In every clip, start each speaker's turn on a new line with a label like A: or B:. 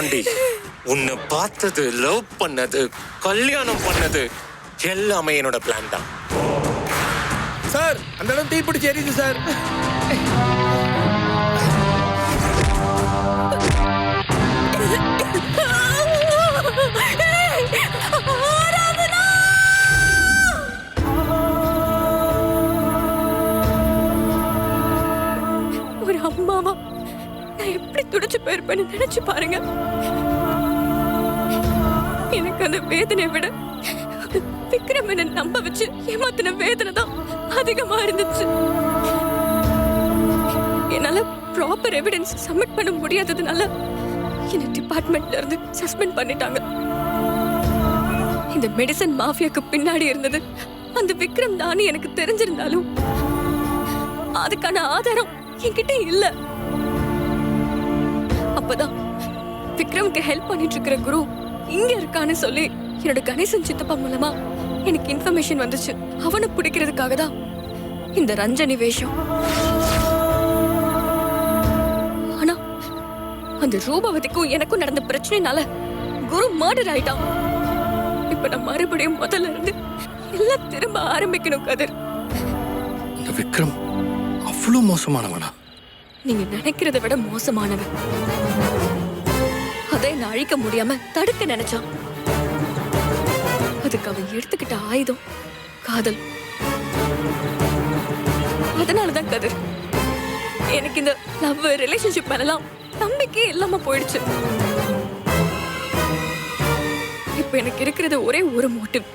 A: ஆமாண்டி உன்னை பார்த்தது லவ் பண்ணது கல்யாணம் பண்ணது எல்லாமே என்னோட பிளான் தான்.
B: சார் அந்த இடம் தீப்பிடிச்சு எரியுது சார்.
C: ஒரு போயிருப்பேன்னு நினைச்சு பாருங்க. எனக்கு அந்த வேதனையை விட விக்ரம் என்ன நம்ப வச்சு ஏமாத்தின வேதனை தான் அதிகமா இருந்துச்சு. என்னால ப்ராப்பர் எவிடன்ஸ் சப்மிட் பண்ண முடியாததுனால என்ன டிபார்ட்மெண்ட்ல இருந்து சஸ்பெண்ட் பண்ணிட்டாங்க. இந்த மெடிசன் மாஃபியாக்கு பின்னாடி இருந்தது. அந்த விக்ரம் தானே எனக்கு தெரிஞ்சிருந்தாலும் அதுக்கான ஆதாரம் என்கிட்ட இல்லை. விக்ரம்க்கு ஹெல்ப் பண்ணிட்டு இருக்கிற குரு இங்க இருக்கான்னு சொல்லி என்னோட கணேசன் சித்தப்பா மூலமா எனக்கு இன்ஃபர்மேஷன் வந்துச்சு. அவனை பிடிக்கிறதுக்காக தான் இந்த ரஞ்சனி வேஷம். ஆனா அந்த ரூபவதிக்கும் எனக்கும் நடந்த பிரச்சனைனால குரு மர்டர் ஆயிட்டான். இப்ப நான் மறுபடியும் முதல்ல இருந்து எல்லாம் திரும்ப ஆரம்பிக்கணும் கதிர்.
D: இந்த விக்ரம் அவ்வளோ மோசமானவனா?
C: நீங்க நினைக்கிறத விட மோசமானவன். அழிக்க முடியாம தடுக்க நினைச்சான். அதுக்கு அவன் எடுத்துக்கிட்ட ஆயுதம் காதல். அதனாலதான் கதிர் எனக்கு இந்த லவ் ரிலேஷன்ஷிப் மேலாம் நம்பிக்கையே இல்லாம போயிடுச்சு. இப்ப எனக்கு இருக்கிறது ஒரே ஒரு மோட்டிவ்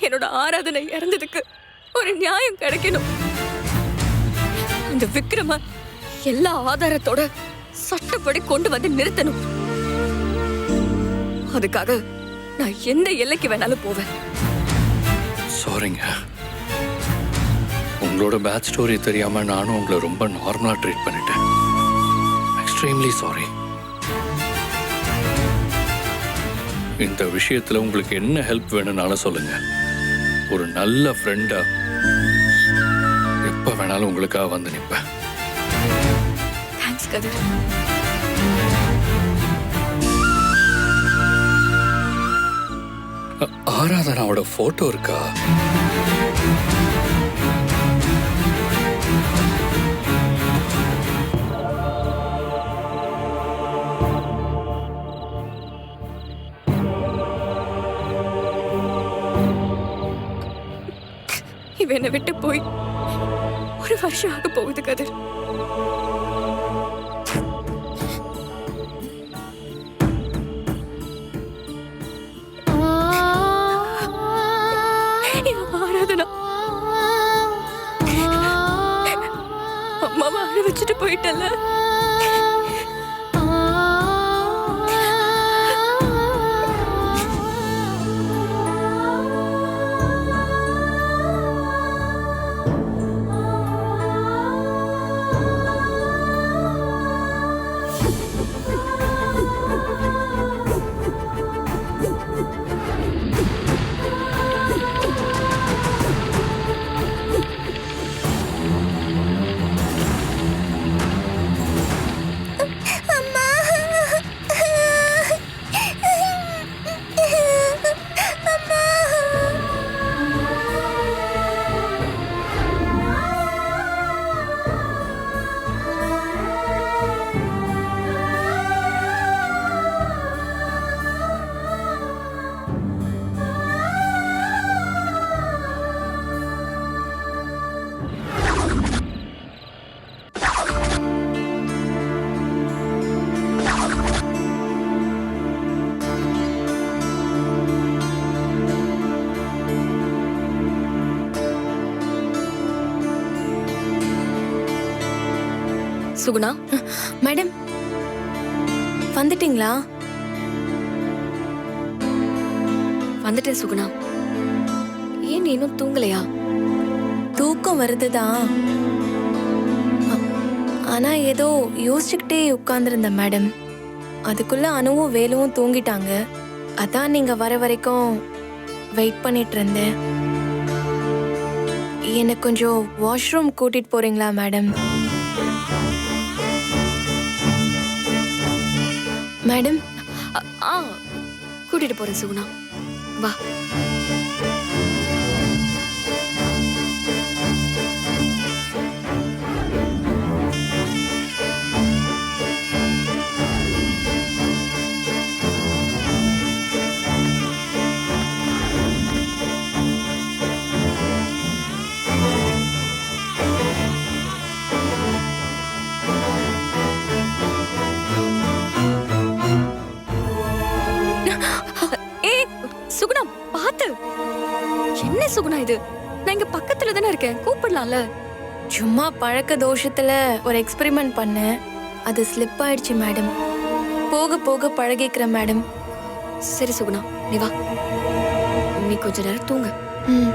C: என்னோட ஆராதனை இறந்ததுக்கு ஒரு நியாயம் கிடைக்கணும். அந்த விக்ரம எல்லா ஆதாரத்தோட சட்டப்படி கொண்டு வந்து நிறுத்தணும். அதுக்காக நான் எந்த எல்லைக்கு வேணாலும் போவேன்.
D: சாரிங்க உங்களோட பேட் ஸ்டோரி தெரியாம நானும் உங்களை ரொம்ப நார்மலா ட்ரீட் பண்ணிட்டேன். எக்ஸ்ட்ரீம்லி சாரி இந்த விஷயத்துல உங்களுக்கு என்ன ஹெல்ப் வேணும்னாலும் சொல்லுங்க. ஒரு நல்ல ஃப்ரெண்டா எப்ப வேணாலும் உங்களுக்காக வந்து
C: நிற்பேன் கதிர்.
D: ஆராதனாவோட போட்டோ இருக்கா?
C: இவன் என்னை விட்டு போய் ஒரு வருஷம் ஆக போகுது கதிர். ஆராதனா. அம்மாவை அழ வச்சுட்டு போயிட்டல. சுகுணா
E: மேடம் வந்துட்டீங்களா?
C: வந்துட்டேன் சுகுணா. ஏன் இன்னும் தூங்கலையா?
E: தூக்கம் வருதுதான் ஆனா ஏதோ யோசிச்சுக்கிட்டே உட்கார்ந்துருந்தேன் மேடம். அதுக்குள்ள அணுவும் வேலுவும் தூங்கிட்டாங்க. அதான் நீங்க வர வரைக்கும் வெயிட் பண்ணிட்டு இருந்தேன். என்னை கொஞ்சம் வாஷ்ரூம் கூட்டிட்டு போறீங்களா மேடம்? மேடம்
C: ஆ கூட்டிட்டு போறேன் சுகுணா. வா. இருக்கேன்
E: சும்மா பழக்க தோஷத்துல ஒரு எக்ஸ்பெரிமெண்ட் பண்ணேன் அது ஸ்லிப் ஆயிடுச்சு மேடம் போக போக பழகிக்கிறேன் மேடம்
C: சரி சுகுணா நீ வா. நீ கொஞ்ச நேரம் தூங்க.
E: ம்.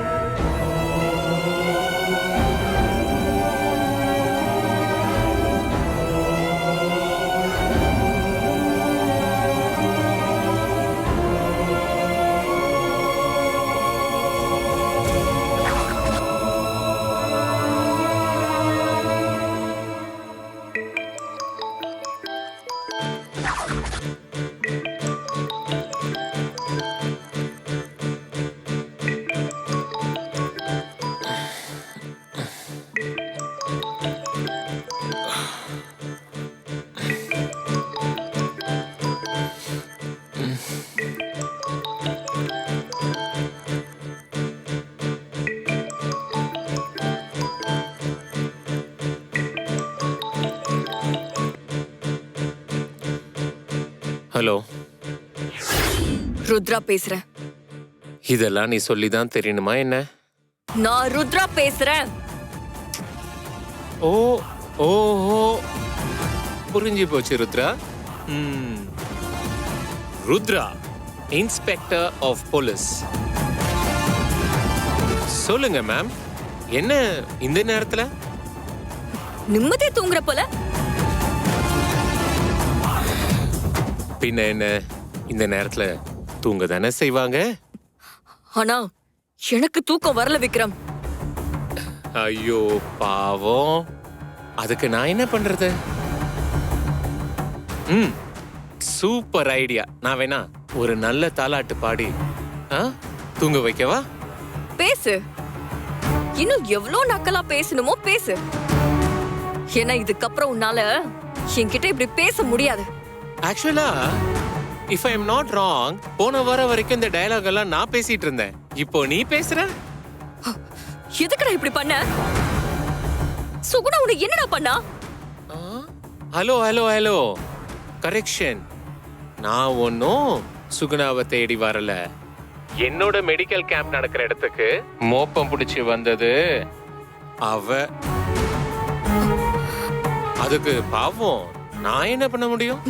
A: ஹலோ.
C: ருத்ரா பேசுறேன்
A: இதெல்லாம் நீ சொல்லி தான் தெரியணுமா என்ன?
C: நான் ருத்ரா பேசுறேன்
A: ஓ ஓஹோ. புரிஞ்சு போச்சு ருத்ரா. ம். Rudra inspector of police. சொல்லுங்க மேம். என்ன இந்த நேரத்துல?
C: நிம்மதியா தூங்குற போல?
A: பின்ன என்ன? இந்த நேரத்துல தூங்க தானே செய்வாங்க?
C: ஆனா எனக்கு தூக்கம் வரல விக்ரம்.
A: ஐயோ பாவம். அதுக்கு நான் என்ன பண்றது? ம் சூப்பர் ஐடியா நான் வேணா ஒரு நல்ல தாலாட்டு பாடி ஆ தூங்க வைக்கவா?
C: பேசு. இன்னும் எவ்வளவு நக்கலா பேசணுமோ பேசு. ஏன்னா இதுக்கப்புறம் உன்னால என்கிட்ட இப்படி பேச முடியாது.
A: ஆக்சுவலா if I am not wrong போன வாரம் வரைக்கும் இந்த டயலாக் எல்லாம் நான் பேசிட்டு இருந்தேன். இப்போ நீ பேசுற?
C: எதுக்குடா இப்படி பண்ண? சுகுணா உனக்கு என்னடா பண்ணா?
A: ஹலோ ஹலோ ஹலோ கரெக்ஷன் நான் ஒன்னும் சுகுணாவை தேடி வரல. என்னோட மெடிக்கல் கேம்ப் நடக்கிற இடத்துக்கு மோப்பம் பிடிச்சு வந்தது. அவ அதுக்கு பாவம் நான் என்ன பண்ண முடியும்?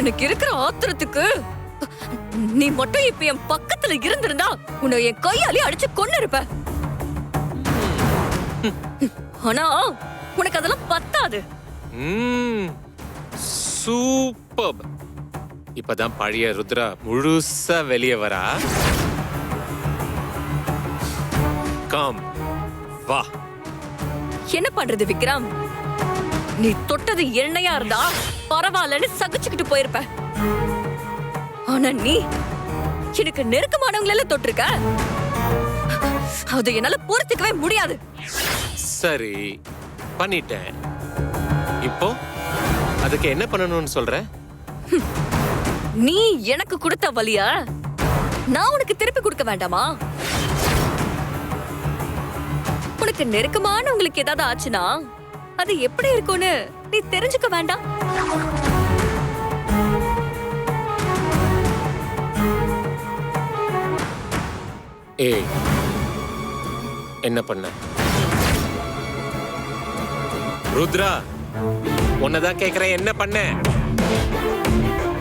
C: எனக்கு இருக்கிற ஆத்திரத்துக்கு நீ மட்டும் இப்ப என் பக்கத்துல இருந்திருந்தா உன்னை என் கையாலே அடிச்சு கொன்னு இருப்ப ஆனா உனக்கு அதெல்லாம் பத்தாது.
A: சூப்பர். இப்பதான் பழைய ருத்ரா முழுசா வெளியே வரா. கம் வா.
C: என்ன பண்றது விக்ரம்? நீ தொட்டது எண்ணெயா இருந்தா பரவாயில்லன்னு சகிச்சுக்கிட்டு போயிருப்ப. ஆனா நீ எனக்கு நெருக்கமானவங்கள தொட்டிருக்க. அது என்னால பொறுத்துக்கவே முடியாது.
A: சரி பண்ணிட்டேன். இப்போ அதுக்கு என்ன பண்ணணும்னு சொல்ற?
C: நீ எனக்கு கொடுத்த வலிய நான் உனக்கு திருப்பி கொடுக்க வேண்டாமா? உனக்கு நெருக்கமானவங்களுக்கு ஏதாவது ஆச்சுன்னா அது எப்படி இருக்கும்னு நீ தெரிஞ்சுக்க வேண்டாம்.
A: ஏய் என்ன பண்ண? ருத்ரா உன்னதான் கேக்குறேன் என்ன பண்ண?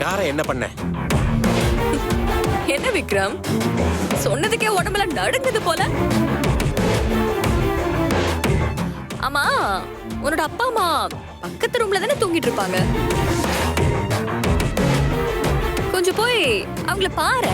A: யார என்ன பண்ண?
C: என்ன விக்ரம்? சொன்னதுக்கே உடம்புல நடுங்குது போல. ஆமா உன்னோட அப்பா அம்மா பக்கத்து ரூம்ல தானே தூங்கிட்டு இருப்பாங்க. கொஞ்சம் போய் அவங்கள பாரு.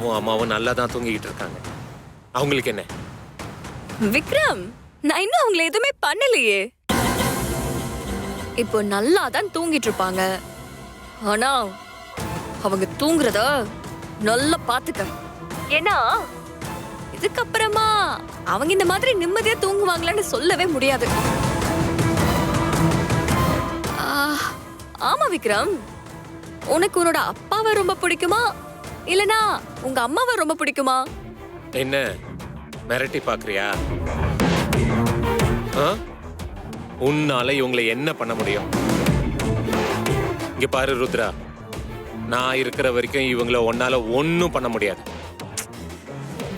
A: அப்பாவும் அம்மாவும் நல்லா தான் தூங்கிக்கிட்டு இருக்காங்க. அவங்களுக்கு என்ன?
C: விக்ரம் நான் இன்னும் அவங்கள எதுவுமே பண்ணலையே. இப்போ நல்லா தான் தூங்கிட்டு இருப்பாங்க. ஆனா அவங்க தூங்குறத நல்லா பாத்துக்க ஏன்னா இதுக்கப்புறமா அவங்க இந்த மாதிரி நிம்மதியா தூங்குவாங்களான்னு சொல்லவே முடியாது. ஆமா விக்ரம். உனக்கு உன்னோட அப்பாவை ரொம்ப பிடிக்குமா? இல்லனா உங்க அம்மாவை ரொம்ப பிடிக்குமா?
A: என்ன? மிரட்டி பாக்குறியா? உன்னால இவங்களை என்ன பண்ண முடியும்? இங்க பாரு ருத்ரா. நான் இருக்கிற வரைக்கும் இவங்கள உன்னால ஒன்னும் பண்ண முடியாது.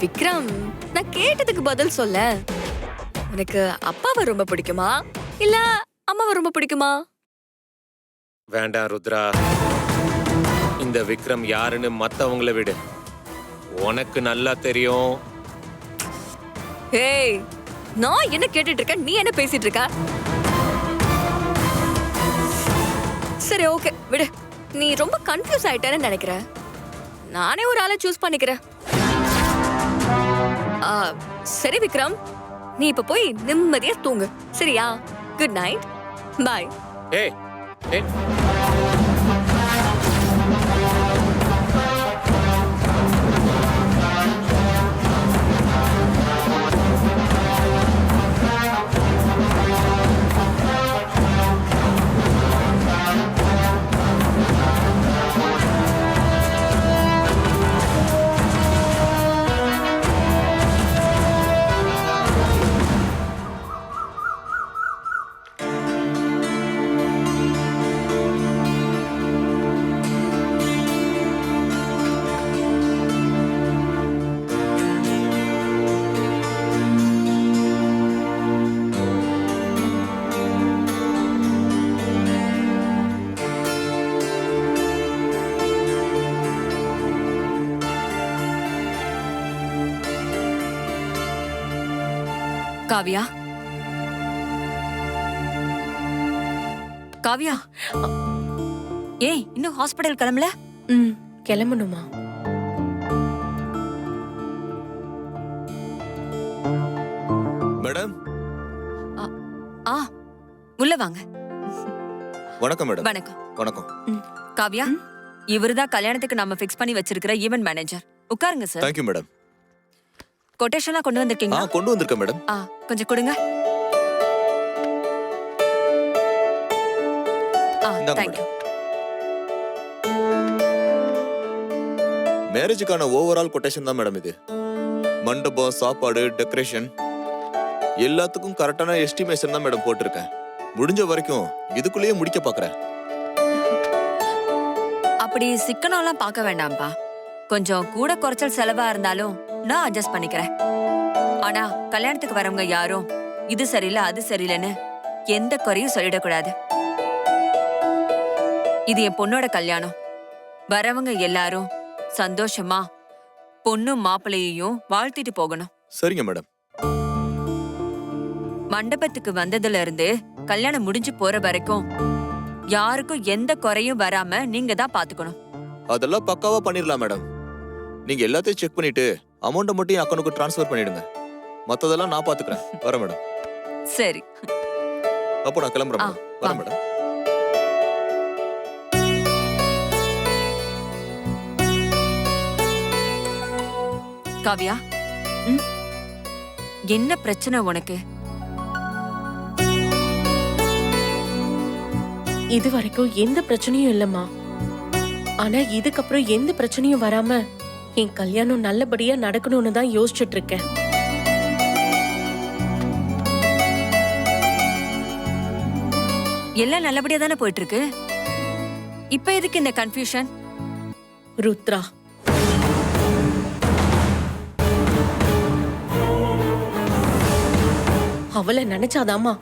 C: விக்ரம் நான் கேட்டதுக்கு பதில் சொல்ல. உனக்கு அப்பாவை ரொம்ப பிடிக்குமா? இல்ல அம்மாவை ரொம்ப பிடிக்குமா?
A: வேண்டாம் ருத்ரா. இந்த விக்ரம் யாருன்னு மத்தவங்கள விடு. உனக்கு நல்லா தெரியும்.
C: ஏய் நான் என்ன கேட்டுட்டு இருக்கேன்? நீ என்ன பேசிட்டு இருக்க? சரி ஓகே விடு. நீ ரொம்ப கன்ஃபியூஸ் ஆயிட்டேன்னு நினைக்கிற. நானே ஒரு ஆளை சூஸ் பண்ணிக்கிறேன். சரி விக்ரம். நீ இப்ப போய் நிம்மதியா தூங்கு. சரியா? குட் நைட் பாய்
A: ஏய் ஏய்.
F: காவியா? காவியா? ஏய் இன்னும் ஹாஸ்பிடல் கிளம்பல?
E: ம் கிளம்பணுமா?
B: மேடம்?
F: ஆ உள்ள வாங்க.
B: வணக்கம் மேடம்.
F: வணக்கம்.
B: வணக்கம்.
F: காவியா? இவருதான் கல்யாணத்துக்கு நாம ஃபிக்ஸ் பண்ணி வச்சிருக்கிற ஈவென்ட் மேனேஜர் உட்காருங்க சார்
B: தேங்க்யூ மேடம்
F: கொட்டேஷன்லாம் கொண்டு
B: ஆ
F: வந்திருக்கீங்களா
B: கொண்டு வந்திருக்கேன் மேடம்.
F: ஆ கொஞ்சம் கொடுங்க. ஆ
B: இந்தாங்க
F: தேங்க்யூ
B: மேரேஜுக்கான ஓவரால் கொட்டேஷன் தான் மேடம் இது. மண்டபம் சாப்பாடு டெக்கரேஷன் எல்லாத்துக்கும் கரெக்டான எஸ்டிமேஷன் தான் மேடம் போட்டிருக்கேன். முடிஞ்ச வரைக்கும் இதுக்குள்ளேயே முடிக்க பார்க்கறேன்
F: அப்படி சிக்கனம்லாம் பார்க்க வேண்டாம்ப்பா. கொஞ்சம் கூட குறைச்சல் செலவா இருந்தாலும் நான் அட்ஜஸ்ட் பண்ணிக்கிறேன். ஆனா கல்யாணத்துக்கு வரவங்க யாரும் இது சரியில்லை அது சரியில்லைன்னு எந்த குறையும் சொல்லிடக்கூடாது. இது என் பொண்ணோட கல்யாணம். வரவங்க எல்லாரும் சந்தோஷமா பொண்ணும் மாப்பிள்ளையையும் வாழ்த்திட்டு போகணும்.
B: சரிங்க மேடம்.
F: மண்டபத்துக்கு வந்ததுல இருந்து கல்யாணம் முடிஞ்சு போற வரைக்கும் யாருக்கும் எந்த குறையும் வராம நீங்க தான் பாத்துக்கணும்.
B: அதெல்லாம் பக்காவா பண்ணிடலாம் மேடம். நீங்க எல்லாத்தையும் செக் பண்ணிட்டு அமௌண்ட்டை மட்டும் என் அக்கௌண்ட்டுக்கு ட்ரான்ஸ்ஃபர் பண்ணிடுங்க. மத்ததெல்லாம் நான் பாத்துக்கிறேன். வரேன் மேடம்
F: சரி.
B: அப்போ நான் கிளம்புறேன் மேடம் வரேன். மேடம்
F: காவியா? என்ன பிரச்சனை உனக்கு?
G: இது வரைக்கும் எந்த பிரச்சனையும் இல்லம்மா. ஆனா இதுக்கப்புறம் எந்த பிரச்சனையும் வராம என் கல்யாணம் நல்லபடியா நடக்கணும்னு தான் யோசிச்சுட்டு இருக்கேன்.
F: எல்லாம் நல்லபடியா தானே போயிட்டு இருக்கு இப்ப எதுக்கு இந்த கன்ஃபியூஷன்
G: ருத்ரா. அவளை நினைச்சாதாம்மா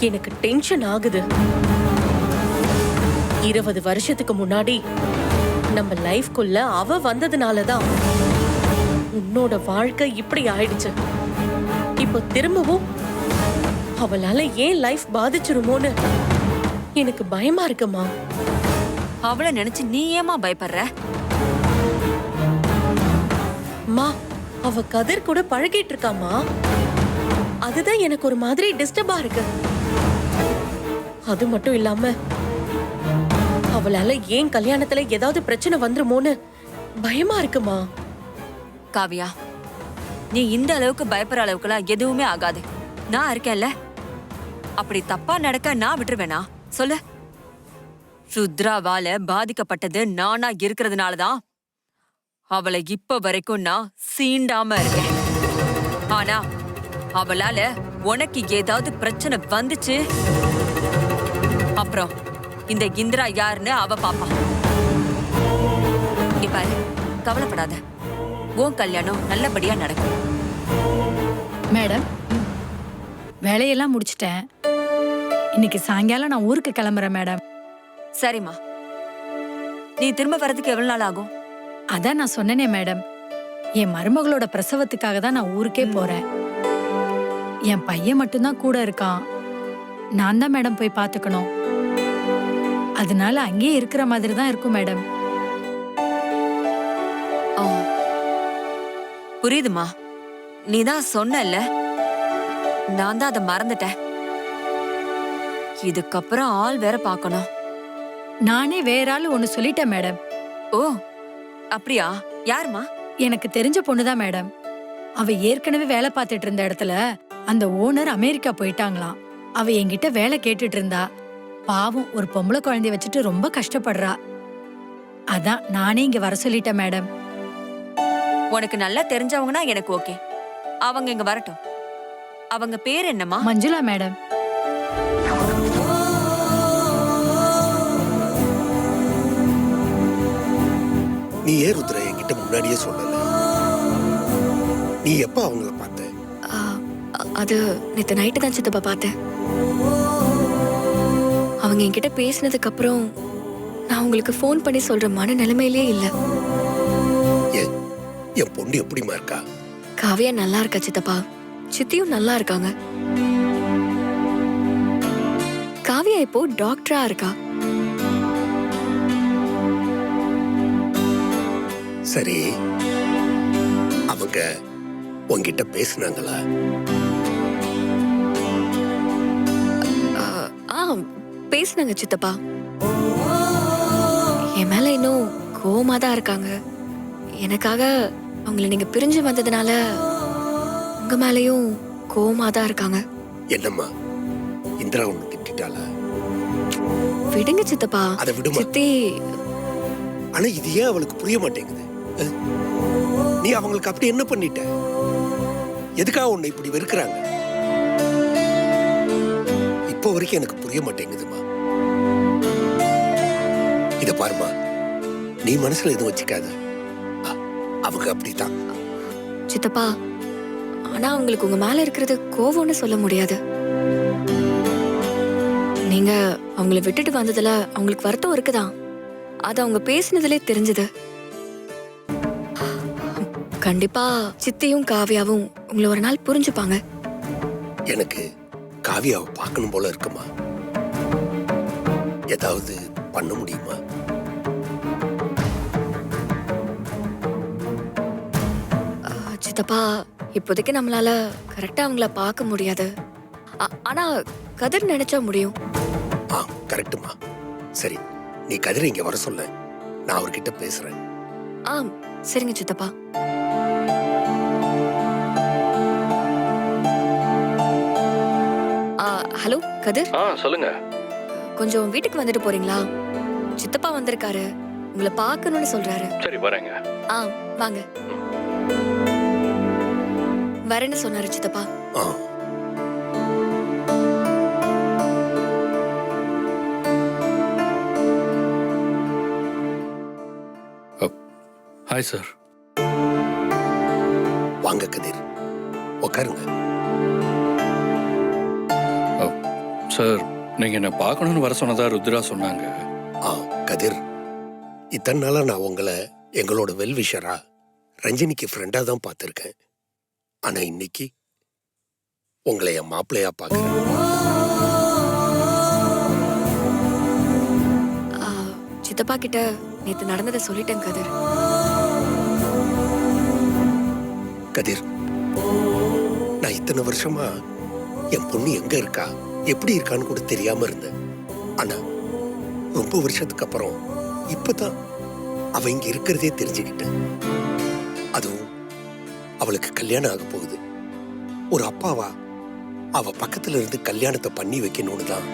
G: எனக்கு டென்ஷன் ஆகுது. இருபது வருஷத்துக்கு முன்னாடி நம்ம லைஃப்குள்ள அவ வந்ததுனால தான் உன்னோட வாழ்க்கை இப்படி ஆயிடுச்சு. இப்போ திரும்பவும் அவளால ஏன் லைஃப் பாதிச்சிருமோன்னு எனக்கு பயமா இருக்குமா?
F: அவளை நினைச்சு நீ ஏமா பயப்படுற?
G: அம்மா அவ கதிர் கூட பழகிட்டு இருக்காமா அதுதான் எனக்கு ஒரு மாதிரி டிஸ்டர்பா இருக்கு. அது மட்டும் இல்லாம அவளால ஏன் கல்யாணத்துல ஏதாவது பிரச்சனை வந்துருமோன்னு பயமா இருக்குமா?
F: காவியா நீ இந்த அளவுக்கு பயப்படுற அளவுக்குலாம் எதுவுமே ஆகாது. நான் இருக்கேன்ல. அப்படி தப்பா நடக்க நான் விட்டுருவேனா? சொல்லு. ருத்ராவால பாதிக்கப்பட்டது நானா இருக்கிறதுனால தான் அவளை இப்ப வரைக்கும் நான் சீண்டாம இருக்கேன். ஆனா அவளால உனக்கு ஏதாவது பிரச்சனை வந்துச்சு? அப்புறம் இந்த இந்திரா யாருன்னு அவ பாப்பா. இங்க பாரு கவலைப்படாத. உன் கல்யாணம் நல்லபடியா நடக்கும்.
H: மேடம் வேலையெல்லாம் முடிச்சிட்டேன். இன்னைக்கு சாயங்காலம் நான் ஊருக்கு கிளம்புறேன் மேடம்.
F: சரிம்மா. நீ திரும்ப வரதுக்கு எவ்வளவு நாள் ஆகும்?
H: அதான் நான் சொன்னேனே மேடம். என் மருமகளோட பிரசவத்துக்காக தான் நான் ஊருக்கே போறேன். என் பையன் மட்டும்தான் கூட இருக்கான். நான் தான் மேடம் போய் பார்த்துக்கணும். அதனால அங்கேயே இருக்கிற மாதிரி தான் இருக்கும் மேடம்.
F: புரியுதுமா. நீ தான் சொன்னல்ல. நான் தான் அதை மறந்துட்டேன். இதுக்கப்புறம் ஆள் வேற பார்க்கணும்.
H: நானே வேற ஆள் ஒன்னு சொல்லிட்டேன் மேடம்.
F: ஓ அப்படியா? யாருமா?
H: எனக்கு தெரிஞ்ச பொண்ணுதான் மேடம். அவ ஏற்கனவே வேலை பார்த்துட்டு இருந்த இடத்துல அந்த ஓனர் அமெரிக்கா போயிட்டாங்களாம். அவ என்கிட்ட வேலை கேட்டுட்டு இருந்தா. பாவம் ஒரு பொம்பளை குழந்தைய வச்சுட்டு ரொம்ப கஷ்டப்படுறா. அதான் நானே இங்க வர சொல்லிட்டேன் மேடம்.
F: உனக்கு நல்லா தெரிஞ்சவங்கன்னா எனக்கு ஓகே. அவங்க இங்க வரட்டும். அவங்க பேர் என்னம்மா?
H: மஞ்சுளா மேடம்.
I: நீ ஏன் ருத்ரா என்கிட்ட முன்னாடியே சொல்லல? நீ எப்ப அவங்கள பார்த்த?
C: அது நேற்று நைட்டு தான் சித்தப்பா பார்த்தேன். அவங்க என்கிட்ட பேசினதுக்கு அப்புறம் நான் உங்களுக்கு ஃபோன் பண்ணி சொல்ற மன நிலைமையிலே இல்லை
I: என் பொண்ணு எப்படிமா இருக்கா?
C: காவியா நல்லா இருக்கா சித்தப்பா? சித்தியும் நல்லா இருக்காங்க. காவியா இப்போ டாக்டரா இருக்கா?
I: சரி. அவங்க உன்கிட்ட பேசுனாங்களா?
C: பேசுனாங்க சித்தப்பா. என் மேல இன்னும் கோவமா தான் இருக்காங்க. எனக்காக அவங்கள நீங்க பிரிஞ்சு வந்ததுனால உங்க மேலயும் கோவமா தான் இருக்காங்க.
I: என்னம்மா? இந்திரா ஒண்ணு திட்டாளா
C: விடுங்க சித்தப்பா.
I: அதை விடுமா?
C: சித்தி.
I: ஆனா இது ஏன் அவளுக்கு புரிய மாட்டேங்குது? அஹ்? நீ அவங்களுக்கு அப்படி என்ன பண்ணிட்ட? எதுக்காக உன்னை இப்படி வெறுக்கிறாங்க? இப்போ வரைக்கும் எனக்கு புரிய மாட்டேங்குதுமா இத பாருமா. நீ மனசுல எதுவும் வச்சுக்காத. அவங்க அப்படித்தான்.
C: சித்தப்பா ஆனா அவங்களுக்கு உங்க மேல இருக்கிறது கோவம்னு சொல்ல முடியாது. நீங்க அவங்கள விட்டுட்டு வந்ததுல அவங்களுக்கு வருத்தம் இருக்குதான். அது அவங்க பேசினதுலே தெரிஞ்சது. கண்டிப்பா சித்தியும் காவியாவும் உங்களை ஒரு நாள் புரிஞ்சுப்பாங்க.
I: எனக்கு காவியாவை பார்க்கணும் போல இருக்குமா? ஏதாவது பண்ண முடியுமா?
C: ஆ, சித்தப்பா இப்போதைக்கு நம்மளால கரெக்டா அவங்கள பார்க்க முடியாது. ஆ- ஆனா கதிர் நினைச்சா முடியும்.
I: ஆ கரெக்டுமா சரி நீ கதிரை இங்க வர சொல்ல. நான் அவர்கிட்ட பேசுறேன்.
C: ஆ சரிங்க சித்தப்பா. ஆ, ஹலோ கதிர்?
D: ஆ சொல்லுங்க.
C: கொஞ்சம் வீட்டுக்கு வந்துட்டு போறீங்களா? சித்தப்பா வந்திருக்காரு. உங்களை பார்க்கணும்னு சொல்றாரு.
D: சரி வரேங்க.
C: ஆ வாங்க. வரேன்னு சொன்னாரு சித்தப்பா.
D: Hi sir.
I: வாங்க கதிர். உட்காருங்க
D: சார் நீங்க என்ன பார்க்கணும்னு வர சொன்னதா ருத்ரா சொன்னாங்க.
I: ஆ கதிர். இத்தனை நாளா நான் உங்களை எங்களோட வெல்விஷரா ரஞ்சினிக்கு ஃப்ரெண்டா தான் பார்த்துருக்கேன். ஆனா இன்னைக்கு உங்களை என் மாப்பிள்ளையா பார்க்கறேன்
C: சித்தப்பா கிட்ட நேத்து நடந்ததை சொல்லிட்டேன் கதிர்.
I: கதிர் நான் இத்தனை வருஷமா என் பொண்ணு எங்க இருக்கா? எப்படி இருக்கான்னு கூட தெரியாம இருந்தேன். ஆனா ரொம்ப வருஷத்துக்கு அப்புறம் இப்பதான் அவ இங்க இருக்கிறதே தெரிஞ்சுக்கிட்டேன். அதுவும் அவளுக்கு கல்யாணம் ஆக போகுது. ஒரு அப்பாவா அவ பக்கத்துல இருந்து கல்யாணத்தை பண்ணி வைக்கணும்னு தான்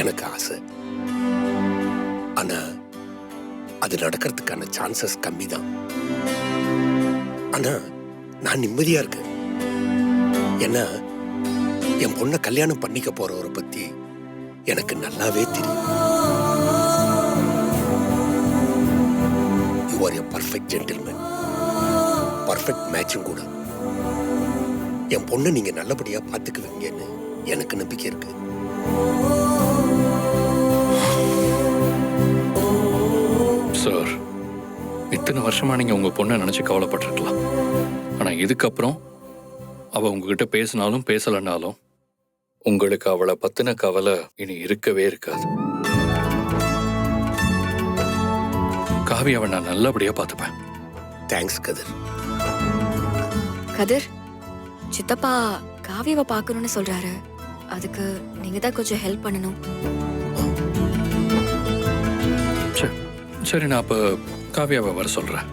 I: எனக்கு ஆசை. ஆனா அது நடக்கிறதுக்கான சான்சஸ் கம்மி தான் ஆனா நான் நிம்மதியா இருக்கேன். ஏன்னா என் பொண்ணை கல்யாணம் பண்ணிக்க போறவரை பத்தி எனக்கு நல்லாவே தெரியும். You are a perfect gentleman perfect மேட்சும் கூட. என் பொண்ணை நீங்க நல்லபடியா பாத்துக்குவீங்கன்னு எனக்கு நம்பிக்கை இருக்கு.
D: சார் இத்தனை வருஷமா நீங்க உங்க பொண்ணை நினைச்சு கவலைப்பட்டிருக்கலாம். ஆனா இதுக்கப்புறம் அவ உங்ககிட்ட பேசினாலும் பேசலனாலும் உங்களுக்கு அவளை பத்தின கவலை இனி இருக்கவே இருக்காது. காவியாவை நான் நல்லபடியா பார்த்துப்பேன்.
I: தேங்க்ஸ் கதிர்.
C: கதிர் சித்தப்பா காவியாவை பார்க்கணும்னு சொல்றாரு. அதுக்கு நீங்க தான் கொஞ்சம் ஹெல்ப் பண்ணணும்.
D: சரி சரி நான் அப்ப காவியாவை வர சொல்றேன்.